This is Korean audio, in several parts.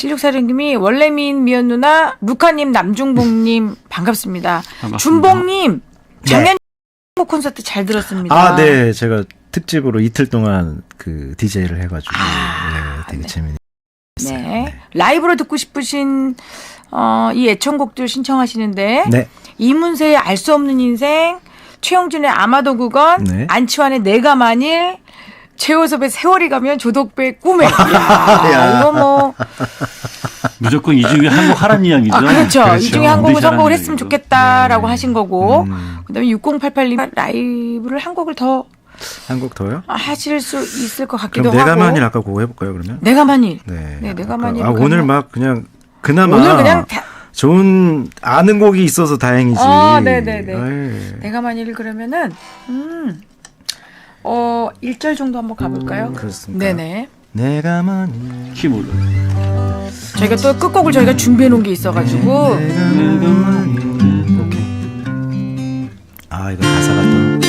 7646님이 원래민 미연 누나, 루카님, 남중봉님 반갑습니다. 반갑습니다. 준봉님 작년 콘서트 잘 들었습니다. 아, 네. 제가 특집으로 이틀 동안 그 DJ를 해가지고 아, 네, 되게 네. 재밌는. 네. 라이브로 듣고 싶으신 어, 이 애청곡들 신청하시는데 네. 이문세의 알 수 없는 인생, 최영준의 아마도 그건, 네. 안치환의 내가 만일, 최호섭의 세월이 가면 조덕배의 꿈에. 야, 야. 이거 뭐 무조건 이 중에 한 곡 하란 이야기죠. 아, 그렇죠. 이 중에 한 곡을 선곡을 했으면. 좋겠다라고 하신 거고. 음, 그다음에 6088님 라이브를 한 곡을 더 한곡 더요? 하실 수 있을 것 같기도 그럼 내가 하고. 만일 아까 그거 해볼까요, 그러면? 내가 만일. 네. 네, 내가 아까- 만일. 아, 오늘 막 그냥 그나마 오늘 그냥 다, 좋은 아는 곡이 있어서 다행이지. 아, 네네네. 아이, 내가 만일 그러면은 음. 어, 1절 정도 한번 가볼까요? 음, 그렇습니까? 네네. 내가 만일 키보드. 저희가 또 끝곡을 저희가 준비해 놓은 게 있어가지고 내가 오케이. 아 이거 가사가 또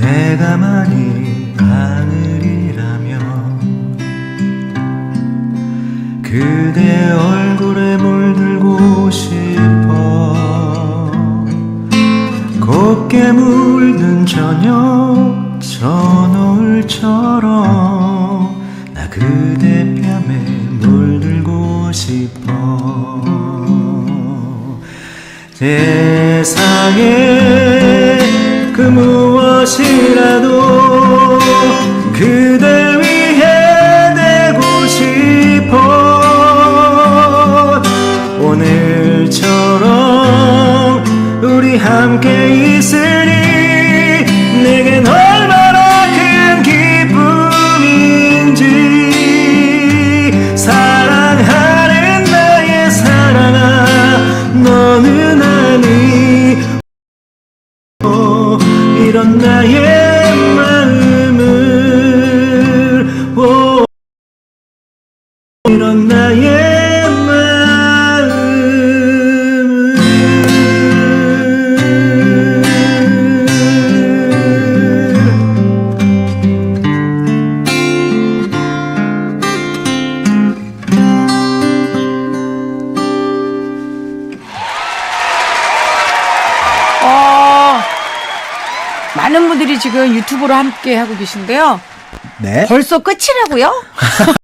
내가 만일 하늘이라면 그대 얼굴에 물든 저녁 저 노을처럼 나 그대 뺨에 물들고 싶어. 세상에 그 무엇이라도 함께 있으니 내겐 얼마나 큰 기쁨인지. 사랑하는 나의 사랑아 너는 아니. 어, 이런 나의 마음을. 오, 이런 나의 많은 분들이 지금 유튜브로 함께 하고 계신데요. 네. 벌써 끝이라고요?